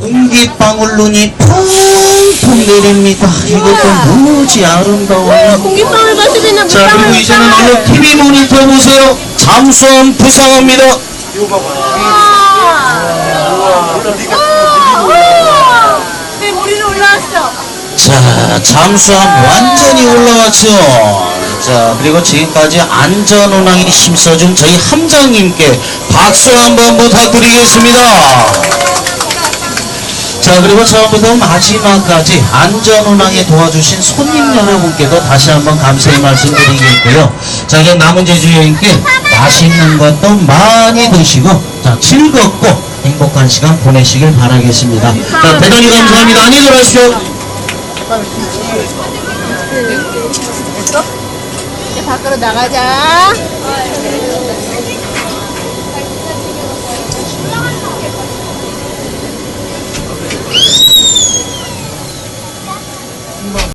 공기방울 눈이 펑펑 내립니다. 이것도 무지 아름다워요. 공기방울 마시면 자, 그리고 이제는 얼른 TV 모니터 보세요. 잠수함 부상합니다. 내 머리는 올라왔어. 자, 잠수함 완전히 올라왔죠. 자, 그리고 지금까지 안전운항에 힘써준 저희 함장님께 박수 한번 부탁드리겠습니다. 자, 그리고 처음부터 마지막까지 안전운항에 도와주신 손님 여러분께도 다시 한번 감사의 말씀 드리겠고요. 자, 이제 남은 제주 여행길 맛있는 것도 많이 드시고, 자, 즐겁고 행복한 시간 보내시길 바라겠습니다. 자, 대단히 감사합니다. 안녕히 들어가십시오. 이제 밖으로 나가자.